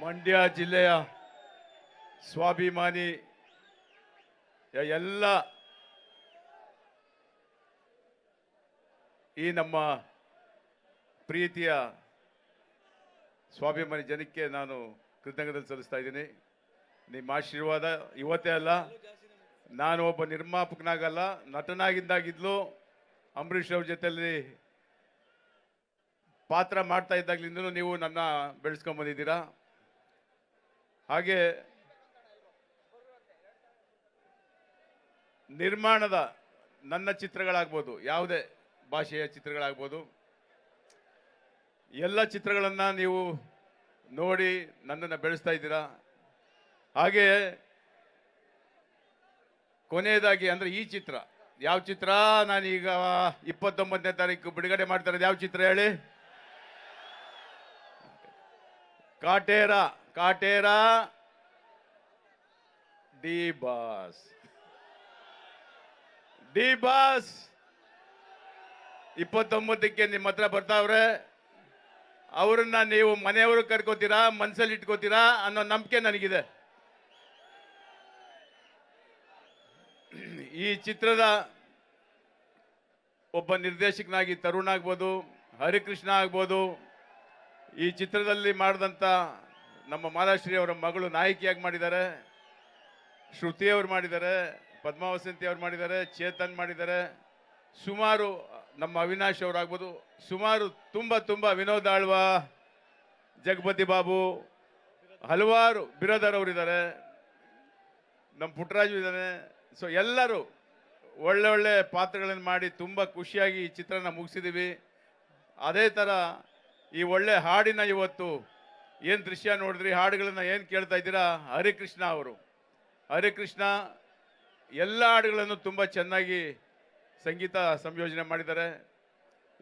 ಮಂಡ್ಯ ಜಿಲ್ಲೆಯ ಸ್ವಾಭಿಮಾನಿ ಎಲ್ಲ ಈ ನಮ್ಮ ಪ್ರೀತಿಯ ಸ್ವಾಭಿಮಾನಿ ಜನಕ್ಕೆ ನಾನು ಕೃತಜ್ಞತೆ ಸಲ್ಲಿಸ್ತಾ ಇದ್ದೀನಿ. ನಿಮ್ಮ ಆಶೀರ್ವಾದ ಇವತ್ತೇ ಅಲ್ಲ, ನಾನು ಒಬ್ಬ ನಿರ್ಮಾಪಕನಾಗಲ್ಲ, ನಟನಾಗಿದ್ದಾಗಿದ್ಲು, ಅಂಬರೀಷ್ ಅವ್ರ ಜೊತೆಯಲ್ಲಿ ಪಾತ್ರ ಮಾಡ್ತಾ ಇದ್ದಾಗ್ಲಿಂದಲೂ ನೀವು ನನ್ನ ಬೆಳೆಸ್ಕೊಂಡ್ ಬಂದಿದ್ದೀರಾ. ಹಾಗೆ ನಿರ್ಮಾಣದ ನನ್ನ ಚಿತ್ರಗಳಾಗ್ಬೋದು, ಯಾವುದೇ ಭಾಷೆಯ ಚಿತ್ರಗಳಾಗ್ಬೋದು, ಎಲ್ಲ ಚಿತ್ರಗಳನ್ನು ನೀವು ನೋಡಿ ನನ್ನನ್ನು ಬೆಳೆಸ್ತಾ ಇದ್ದೀರಾ? ಹಾಗೆ ಕೊನೆಯದಾಗಿ ಅಂದರೆ ಈ ಚಿತ್ರ, ಯಾವ ಚಿತ್ರ? ನಾನೀಗ ಇಪ್ಪತ್ತೊಂಬತ್ತನೇ ತಾರೀಕು ಬಿಡುಗಡೆ ಮಾಡ್ತಾರೆ ಯಾವ ಚಿತ್ರ ಹೇಳಿ? Kaatera. Kaatera D boss. D boss. ಇಪ್ಪತ್ತೊಂಬತ್ತಕ್ಕೆ ನಿಮ್ಮ ಹತ್ರ ಬರ್ತಾವ್ರೆ. ಅವ್ರನ್ನ ನೀವು ಮನೆಯವರು ಕರ್ಕೋತೀರಾ, ಮನ್ಸಲ್ಲಿ ಇಟ್ಕೋತೀರಾ ಅನ್ನೋ ನಂಬಿಕೆ ನನಗಿದೆ. ಈ ಚಿತ್ರದ ಒಬ್ಬ ನಿರ್ದೇಶಕನಾಗಿ ತರುಣ್ ಆಗ್ಬೋದು, ಹರಿಕೃಷ್ಣ ಆಗ್ಬೋದು. ಈ ಚಿತ್ರದಲ್ಲಿ ಮಾಡಿದಂಥ ನಮ್ಮ ಮಾಲಾಶ್ರೀ ಅವರ ಮಗಳು ನಾಯಕಿಯಾಗಿ ಮಾಡಿದ್ದಾರೆ. ಶ್ರುತಿ ಅವರು ಮಾಡಿದ್ದಾರೆ, ಪದ್ಮಾವಸಂತಿ ಅವ್ರು ಮಾಡಿದ್ದಾರೆ, ಚೇತನ್ ಮಾಡಿದ್ದಾರೆ. ಸುಮಾರು, ನಮ್ಮ ಅವಿನಾಶ್ ಅವರಾಗ್ಬೋದು, ಸುಮಾರು ತುಂಬ ತುಂಬ ವಿನೋದ್ ಆಳ್ವ, ಜಗಪತಿ ಬಾಬು, ಹಲವಾರು ಬಿರದರ್ ಅವರಿದ್ದಾರೆ. ನಮ್ಮ ಪುಟ್ಟರಾಜು ಇದ್ದಾನೆ. ಸೊ ಎಲ್ಲರೂ ಒಳ್ಳೆ ಒಳ್ಳೆ ಪಾತ್ರಗಳನ್ನು ಮಾಡಿ ತುಂಬ ಖುಷಿಯಾಗಿ ಈ ಚಿತ್ರನ ಮುಗಿಸಿದ್ದೀವಿ ಅದೇ ಥರ ಈ ಒಳ್ಳೆ ಹಾಡಿನ ಇವತ್ತು ಏನು ದೃಶ್ಯ ನೋಡಿದ್ರಿ? ಹಾಡುಗಳನ್ನ ಏನು ಕೇಳ್ತಾ ಇದ್ದೀರಾ? ಹರಿಕೃಷ್ಣ ಅವರು. ಹರಿಕೃಷ್ಣ ಎಲ್ಲ ಹಾಡುಗಳನ್ನು ತುಂಬ ಚೆನ್ನಾಗಿ ಸಂಗೀತ ಸಂಯೋಜನೆ ಮಾಡಿದ್ದಾರೆ.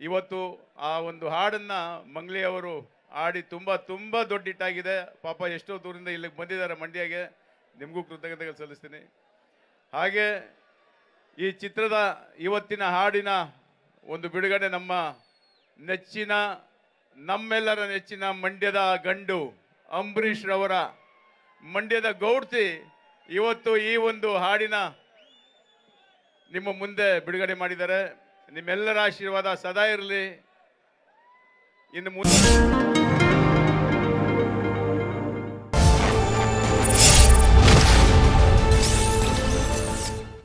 ಇವತ್ತು ಆ ಒಂದು ಹಾಡನ್ನು ಮಂಗ್ಲಿ ಅವರು ಹಾಡಿ ತುಂಬ ತುಂಬ ದೊಡ್ಡ ಹಿಟ್ಟಾಗಿದೆ ಪಾಪ ಎಷ್ಟೋ ದೂರದಿಂದ ಇಲ್ಲಿಗೆ ಬಂದಿದ್ದಾರೆ ಮಂಡ್ಯಗೆ. ನಿಮಗೂ ಕೃತಜ್ಞತೆಗಳು ಸಲ್ಲಿಸ್ತೀನಿ. ಹಾಗೆ ಈ ಚಿತ್ರದ ಇವತ್ತಿನ ಹಾಡಿನ ಒಂದು ಬಿಡುಗಡೆ ನಮ್ಮ ನೆಚ್ಚಿನ ನಮ್ಮೆಲ್ಲರ ನೆಚ್ಚಿನ ಮಂಡ್ಯದ ಗಂಡು ಅಂಬರೀಷ್ ರವರ ಮಂಡ್ಯದ ಗೌಡ್ತಿ ಇವತ್ತು ಈ ಒಂದು ಹಾಡಿನ ನಿಮ್ಮ ಮುಂದೆ ಬಿಡುಗಡೆ ಮಾಡಿದ್ದಾರೆ. ನಿಮ್ಮೆಲ್ಲರ ಆಶೀರ್ವಾದ ಸದಾ ಇರಲಿ. ಇನ್ನು ಮುಂದೆ